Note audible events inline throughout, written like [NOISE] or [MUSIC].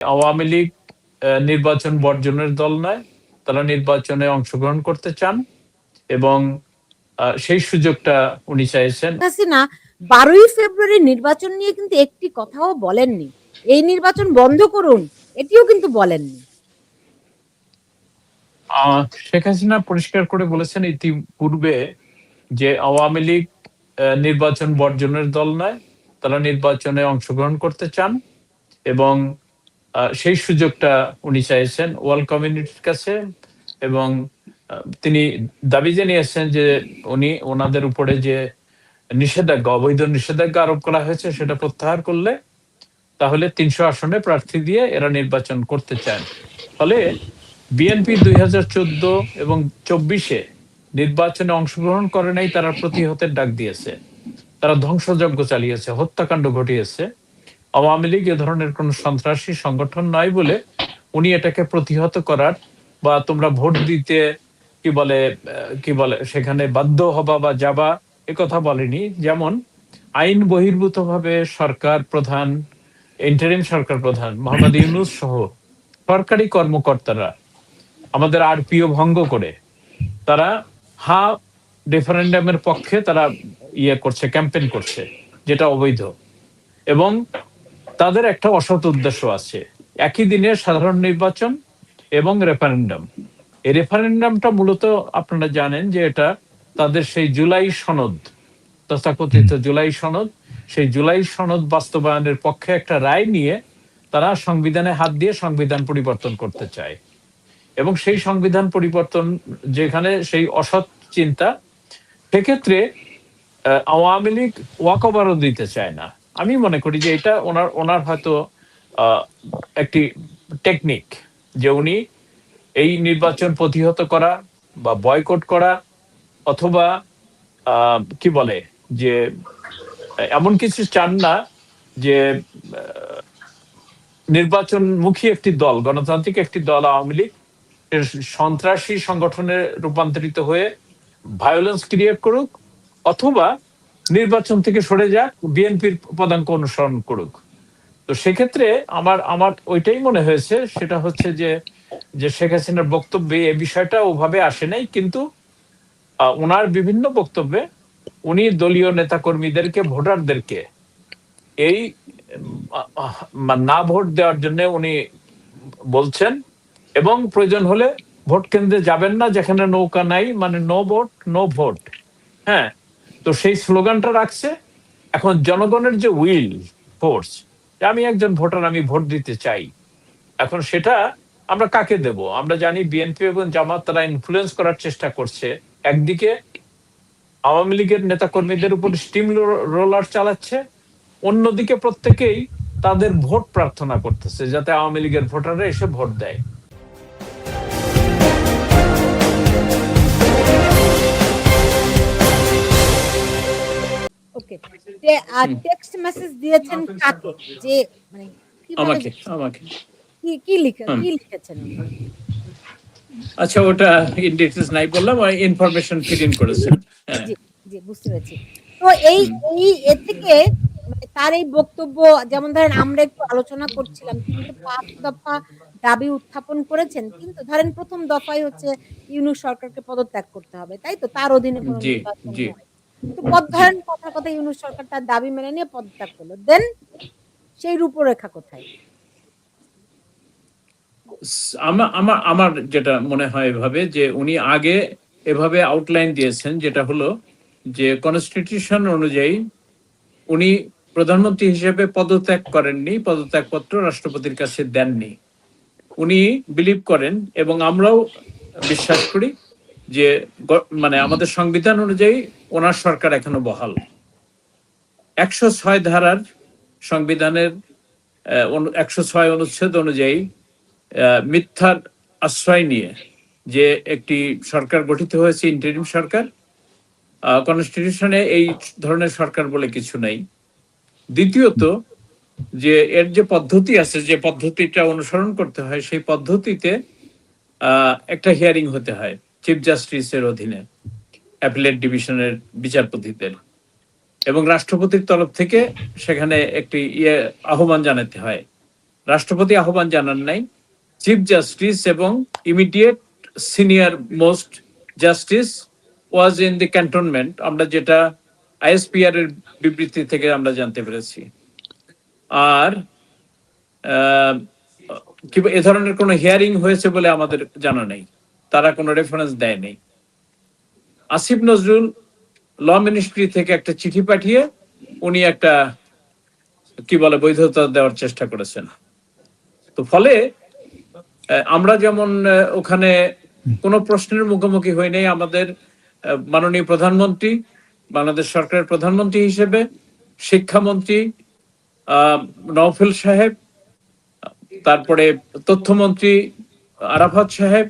আওয়ামী লীগ নির্বাচন বর্জনের দল নয় তারা নির্বাচনে অংশগ্রহণ করতে চান এবং আহ, সেই সুযোগটা উনি চাইছেন। হাসিনা বারোই ফেব্রুয়ারি নির্বাচন নিয়ে কিন্তু একটি কথাও বলেননি। এই নির্বাচন বন্ধ করুন এটিও কিন্তু বলেননি। শেখ হাসিনা পরিষ্কার করে বলেছেন ইতিপূর্বে যে আওয়ামী লীগ নির্বাচন বর্জনের দল নয় তারা নির্বাচনে অংশগ্রহণ করতে চান এবং সেই সুযোগটা উনি চাইছেন ওয়ার্ল্ড কমিউনিটির কাছে এবং তিনি দাবি জানিয়েছেন যে উনি ওনাদের উপরে যে নিষেধাজ্ঞা, অবৈধ নিষেধাজ্ঞা আরোপ করা হয়েছে সেটা প্রত্যাহার করলে তাহলে তিনশো আসনে প্রার্থী দিয়ে এরা নির্বাচন করতে চান। ফলে বিএনপি দুই হাজার চোদ্দ এবং চব্বিশে নির্বাচনে অংশগ্রহণ করে নাই, তারা প্রতিহতের ডাক দিয়েছে। তারা ধ্বংসযজ্ঞ চালিয়েছে, হত্যাকাণ্ড ঘটিয়েছে। আওয়ামী লীগ এ ধরনের কোন সন্ত্রাসী সংগঠন নয় বলে উনি এটাকে প্রতিহত করার বা তোমরা ভোট দিতে, কি বলে কি বলে, সেখানে বাধ্য হবা বা যাবা এ কথা বলেনি। যেমন আইন বহির্ভূত ভাবে সরকার প্রধান ইন্টারিম সরকার প্রধান মোহাম্মদ ইউনুস সহ সরকারি কর্মকর্তারা, আমাদের আরপিও ভঙ্গ করে, তারা হা রেফারেন্ডামের পক্ষে তারা ইয়ে করছে ক্যাম্পেইন করছে, যেটা অবৈধ। এবং তাদের একটা অসৎ উদ্দেশ্য আছে। একই দিনে সাধারণ নির্বাচন এবং রেফারেন্ডাম। এই রেফারেন্ডামটা মূলত আপনারা জানেন যে এটা তাদের সেই জুলাই সনদ তথাকথিত জুলাই সনদ সেই জুলাই সনদ বাস্তবায়নের পক্ষে একটা রায় নিয়ে তারা সংবিধানে হাত দিয়ে সংবিধান পরিবর্তন করতে চায়। এবং সেই সংবিধান পরিবর্তন যেখানে সেই অসৎ চিন্তা সেক্ষেত্রে আওয়ামী লীগ ওয়াকওভারও দিতে চায় না। আমি মনে করি যে এটা ওনার ওনার হয়তো একটি টেকনিক যে উনি এই নির্বাচন প্রতিহত করা বা বয়কট করা অথবা কি বলে যে, এমন কিছু চান না যে নির্বাচনমুখী একটি দল, গণতান্ত্রিক একটি দল আওয়ামী লীগ সন্ত্রাসী সংগঠনে রূপান্তরিত হয়ে ভায়োলেন্স ক্রিয়েট করুক অথবা নির্বাচন থেকে সরে যাক, বিএনপির পদাঙ্ক অনুসরণ করুক। তো সেক্ষেত্রে আমার আমার ওইটাই মনে হয়েছে, সেটা হচ্ছে যে যে শেখ হাসিনার বক্তব্যে এ বিষয়টা ওভাবে আসে নাই, কিন্তু ওনার বিভিন্ন বক্তব্যে উনি দলীয় নেতাকর্মীদেরকে, ভোটারদেরকে এই না ভোট দেওয়ার জন্য উনি বলছেন, এবং প্রয়োজন হলে ভোট কেন্দ্রে যাবেন না যেখানে নৌকা নাই মানে নো ভোট নো ভোট। হ্যাঁ তো সেই স্লোগানটা রাখছে। এখন জনগণের যে উইল, ফোর্স আমি একজন ভোটার, আমি ভোট দিতে চাই, এখন সেটা আমরা কাকে দেব? আমরা জানি বিএনপি এবং জামাত তারা ইনফ্লুয়েন্স করার চেষ্টা করছে। একদিকে আওয়ামী লীগের নেতা কর্মীদের উপর স্টিম রোলার চালাচ্ছে, অন্যদিকে প্রত্যেকেই তাদের ভোট প্রার্থনা করতেছে, যাতে আওয়ামী লীগের ভোটাররা এসে ভোট দেয়। ওকে। যে টেক্সট মেসেজ দিয়েছেন কাকে যে মানে আমাকে আমাকে। কি কি লিখে কি লিখেছেন আচ্ছা ওটা ইন ডিটেলস নাই বললাম ইনফরমেশন ফিড ইন করেছেন। হ্যাঁ। জি জি বুঝতে পেরেছি। তো এই এই এ থেকে মানে তার এই বক্তব্য যেমন ধরেন আমরা একটু আলোচনা করছিলাম তিনি যে পাঁচ দফা দাবি উত্থাপন করেছেন কিন্তু ধরেন প্রথম দফায় হচ্ছে ইউনূস সরকারকে পদত্যাগ করতে হবে তাই তো? তার অধীনে কোনো জি, নির্বাচন জি। নয়। তো পদ ধরেন কথা কথা ইউনূস সরকার তার দাবি মেনে নিয়ে পদত্যাগ করল দেন সেই রূপরেখা কোথায় আমার আমার আমার যেটা মনে হয় এভাবে যে উনি আগে এভাবে আউটলাইন দিয়েছেন যেটা হলো যে কনস্টিটিউশন অনুযায়ী উনি প্রধানমন্ত্রী হিসেবে পদত্যাগ করেননি পদত্যাগপত্র রাষ্ট্রপতির কাছে দেননি উনি বিলিভ করেন এবং আমরাও বিশ্বাস করি যে মানে আমাদের সংবিধান অনুযায়ী ওনার সরকার এখনও বহাল। একশো ছয় ধারার সংবিধানের একশো ছয় অনুচ্ছেদ অনুযায়ী মিথ্যার আশ্রয় নিয়ে যে একটি সরকার গঠিত হয়েছে ইন্টারিম সরকার কনস্টিটিউশনে এই ধরনের সরকার বলে কিছু নাই। দ্বিতীয়ত, যে এর যে পদ্ধতি আছে, যে পদ্ধতিটা অনুসরণ করতে হয়, সেই পদ্ধতিতে একটা হিয়ারিং হতে হয় চিফ জাস্টিসের অধীনে। অ্যাপিলেট ডিভিশনের বিচারপতিদের। এবং রাষ্ট্রপতির তরফ থেকে সেখানে একটি ইয়ে আহ্বান জানাতে হয়। রাষ্ট্রপতি আহ্বান জানান নাই চিফ জাস্টিস এবং immediate senior most justice was in the cantonment আমরা যেটা আইএসপিআর এর বিবৃতি থেকে আমরা জানতে পেরেছি। আর এ ধরনের কোনো হিয়ারিং হয়েছে বলে আমাদের জানা নেই। তারা কোনো রেফারেন্স দেয় নেই। আসিফ নজরুল ল মিনিস্ট্রি থেকে একটা চিঠি পাঠিয়ে উনি একটা, কি বলে, বৈধতা দেওয়ার চেষ্টা করেছেন। তো ফলে আমরা যেমন ওখানে কোনো প্রশ্নের মুখোমুখি হই নাই, আমাদের মাননীয় প্রধানমন্ত্রী, বাংলাদেশ সরকারের প্রধানমন্ত্রী হিসেবে, শিক্ষামন্ত্রী নওফেল সাহেব, তারপরে তথ্যমন্ত্রী আরাফাত সাহেব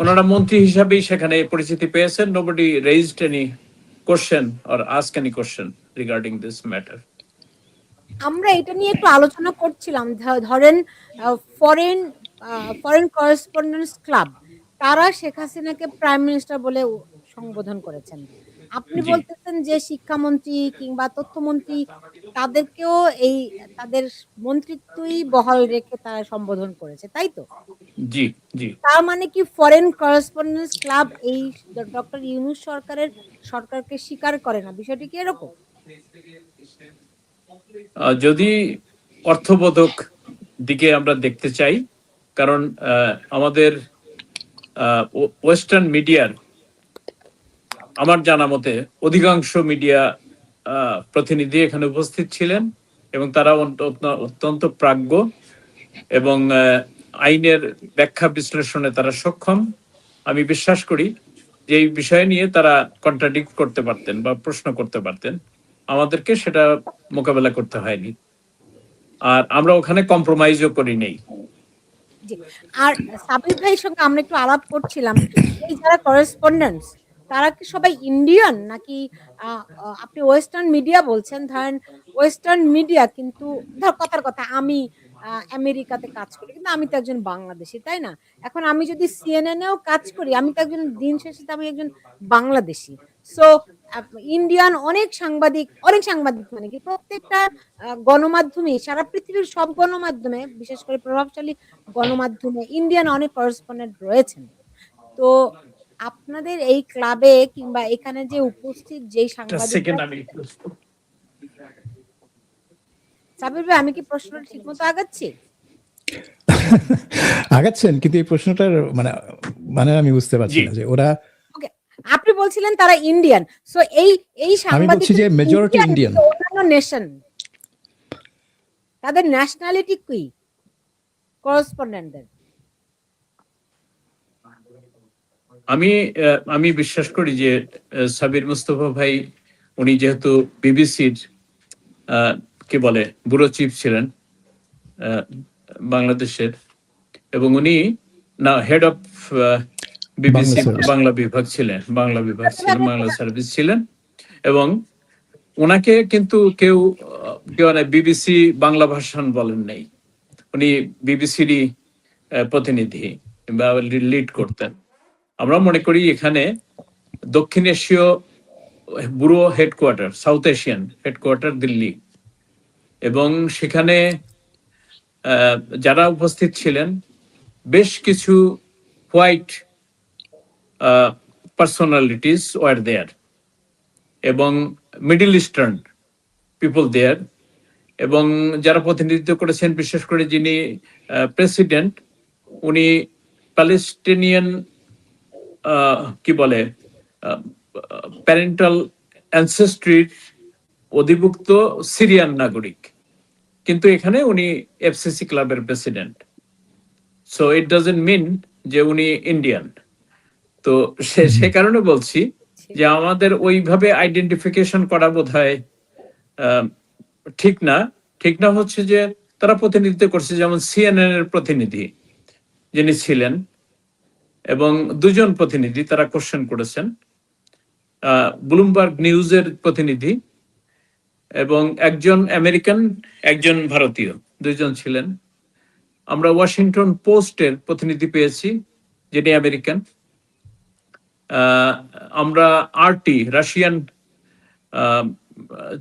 ওনারা মন্ত্রী হিসাবেই সেখানে পরিচিতি পেয়েছেন। Nobody raised any question or ask any question regarding this matter আমরা এটা নিয়ে একটু আলোচনা করছিলাম। ধরেন ফরেন ফরেন করেসপন্ডেন্স ক্লাব তারা শেখ হাসিনাকে প্রাইম মিনিস্টার বলে সম্বোধন করেছেন। আপনি বলতেছেন যে শিক্ষামন্ত্রী কিংবা তথ্যমন্ত্রী তাদেরকেও এই তাদের মন্ত্রিত্বই বহাল রেখে তারা সম্বোধন করেছে তাই তো? জি জি। তার মানে কি ফরেন করেসপন্ডেন্স ক্লাব এই ডক্টর ইউনুস সরকারের সরকারকে স্বীকার করে না? বিষয়টি কি এরকম? যদি অর্থবোধক দিকে আমরা দেখতে চাই কারণ আমাদের ওয়েস্টার্ন মিডিয়ার আমার জানা মতে অধিকাংশ মিডিয়া প্রতিনিধি এখানে উপস্থিত ছিলেন এবং তারা অত্যন্ত প্রাজ্ঞ এবং আইনের ব্যাখ্যা বিশ্লেষণে তারা সক্ষম। আমি বিশ্বাস করি যে এই বিষয় নিয়ে তারা কন্ট্রাডিক্ট করতে পারতেন বা প্রশ্ন করতে পারতেন। আমাদেরকে সেটা মোকাবেলা করতে হয়নি। আর আমরা ওখানে কম্প্রোমাইজও করি নেই। আর সাবির ভাইয়ের সঙ্গে আমরা একটু আলাপ করছিলাম। এই যারা করেসপন্ডেন্স তারা কি সবাই ইন্ডিয়ান নাকি আপনি ওয়েস্টার্ন মিডিয়া বলছেন, ধরেন ওয়েস্টার্ন মিডিয়া কিন্তু, ধর কথার কথা, আমি আমেরিকাতে কাজ করি, কিন্তু আমি তো একজন বাংলাদেশি, তাই না? এখন আমি যদি সিএনএনেও কাজ করি, আমি তো একজন, দিন শেষে তো আমি একজন বাংলাদেশি। সো ইন্ডিয়ান অনেক সাংবাদিক অনেক সাংবাদিক মানে কি, প্রত্যেকটা গণমাধ্যমে, সারা পৃথিবীর সব গণমাধ্যমে, বিশেষ করে প্রভাবশালী গণমাধ্যমে ইন্ডিয়ান অনেক করেসপন্ডেন্ট রয়েছেন। তো আপনাদের এই ক্লাবে কিংবা এখানে যে উপস্থিত যেই সাংবাদিক আমি সাবির ভাই আমি কি প্রশ্নটা ঠিক মতো আগাচ্ছি? [LAUGHS] আগাচ্ছেন কিন্তু এই প্রশ্নটার মানে মানে আমি বুঝতে পারছি না যে ওরা আপনি বলছিলেন তারা ইন্ডিয়ান সো এই এই সাংবাদিক বলছি যে Indian। অন্যান্য নেশন তাদের ন্যাশনালিটি কি? করেসপন্ডেন্টদের আমি আমি বিশ্বাস করি যে সাবির মুস্তফা ভাই উনি যেহেতু বিবিসির কি বলে ব্যুরো চিফ ছিলেন বাংলাদেশের এবং উনি না হেড অফ বিবিসি বাংলা বিভাগ ছিলেন বাংলা বিভাগ ছিলেন বাংলা সার্ভিস ছিলেন এবং ওনাকে কিন্তু কেউ কেউ বিবিসি বাংলা ভাষণ বলেন নাই। উনি বিবিসিরই প্রতিনিধি বা লিড করতেন। আমরা মনে করি এখানে দক্ষিণ এশীয় bureau headquarter, South Asian headquarter, Delhi. এবং সেখানে যারা উপস্থিত ছিলেন, বেশ কিছু হোয়াইট পার্সোনালিটিস ওয়ার দেয়ার এবং মিডল ইস্টার্ন পিপল দেয়ার এবং যারা প্রতিনিধিত্ব করেছেন, বিশেষ করে যিনি প্রেসিডেন্ট উনি প্যালেস্টিনিয়ান কি বলে প্যারেন্টাল অ্যানসেস্ট্রির অধিভুক্ত সিরিয়ান নাগরিক। কিন্তু এখানে উনি এফসিসি ক্লাবের president so it doesn't mean যে উনি ইন্ডিয়ান তো সে সে কারণে বলছি যে আমাদের ওইভাবে আইডেন্টিফিকেশন করা বোধ হয় ঠিক না। ঠিক না হচ্ছে যে তারা প্রতিনিধিত্ব করছে যেমন সিএনএন এর প্রতিনিধি যিনি ছিলেন। এবং দুজন প্রতিনিধি তারা কোশ্চেন করেছেন। ব্লুমবার্গ নিউজের প্রতিনিধি এবং একজন আমেরিকান একজন ভারতীয়, দুইজন ছিলেন। আমরা ওয়াশিংটন পোস্টের প্রতিনিধি পেয়েছি, যিনি আমেরিকান আমরা আরটি রাশিয়ান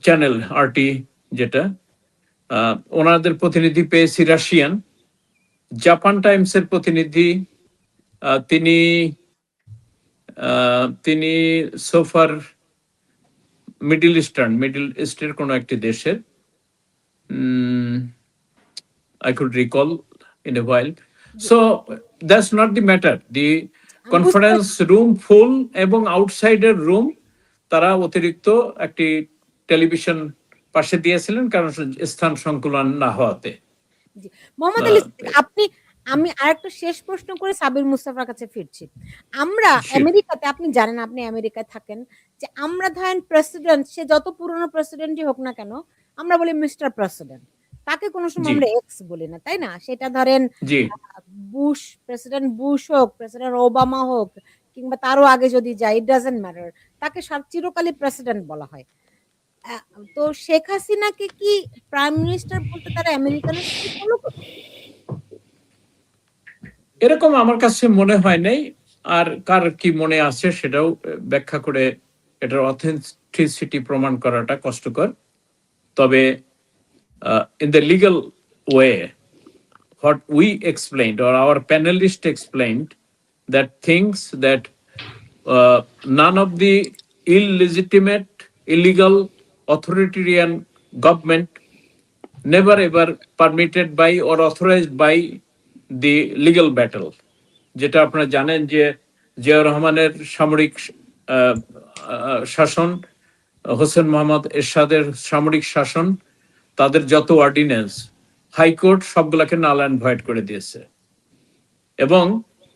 চ্যানেল আরটি যেটা ওনাদের প্রতিনিধি পেয়েছি রাশিয়ান জাপান টাইমসের প্রতিনিধি তিনি তিনি সোফার মিডিল ইস্টার্ন মিডিল ইস্টের কোনো একটি দেশের I could recall in a while so that's not the matter the conference room full এবং আউটসাইডের রুম তারা অতিরিক্ত একটি টেলিভিশন পাশে দিয়েছিলেন কারণ স্থান সংকুলন না হওয়াতে। মোহাম্মদ আপনি আমি আরেকটা শেষ প্রশ্ন করে সাবির মুস্তাফার কাছে ফিরছি। আমরা আমেরিকাতে আপনি জানেন আপনি আমেরিকায় থাকেন যে আমরা ধরেন প্রেসিডেন্ট সে যত পুরনো প্রেসিডেন্টই হোক না কেন আমরা বলি মিস্টার প্রেসিডেন্ট তাকে কোনো সময় আমরা এক্স বলি না তাই না? সেটা ধরেন বুশ প্রেসিডেন্ট বুশ হোক প্রেসিডেন্ট ওবামা হোক কিংবা তারও আগে যদি যাই ইট ডাজেন্ট ম্যাটার তাকে সব চিরকালই প্রেসিডেন্ট বলা হয়। তো শেখ হাসিনাকে কি প্রাইম মিনিস্টার বলতে তারা আমেরিকানের সাথে ফলো করবে? এরকম আমার কাছে মনে হয় নাই, আর কার কি মনে আছে সেটাও ব্যাখ্যা করে এটার অথেন্টিসিটি প্রমাণ করাটা কষ্টকর। তবে in the legal way what we explained or our panelist explain that things that none of the illegitimate illegal authoritarian government never ever permitted by or authorised by the legal battle, যেটা আপনারা জানেন যে জিয়াউর রহমানের সামরিক শাসন, হোসেন মোহাম্মদ এরশাদের সামরিক শাসন, তাদের যত অর্ডিন্যান্স হাইকোর্ট সবগুলাকে নাল অ্যান্ড ভয়েড করে দিয়েছে। এবং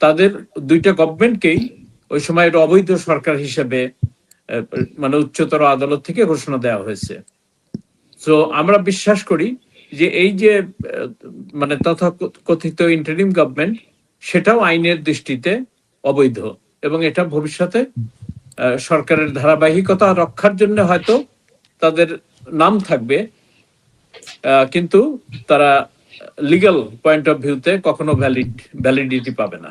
তাদের দুইটা গভর্নমেন্টকেই ওই সময়ের অবৈধ সরকার হিসেবে মানে উচ্চতর আদালত থেকে ঘোষণা দেওয়া হয়েছে। তো আমরা বিশ্বাস করি যে এই যে মানে তথাকথিত ইন্টারিম গভর্নমেন্ট সেটাও আইনের দৃষ্টিতে অবৈধ এবং এটা ভবিষ্যতে সরকারের ধারাবাহিকতা রক্ষার জন্য হয়তো তাদের নাম থাকবে কিন্তু তারা লিগাল পয়েন্ট অফ ভিউতে কখনো ভ্যালিড ভ্যালিডিটি পাবে না।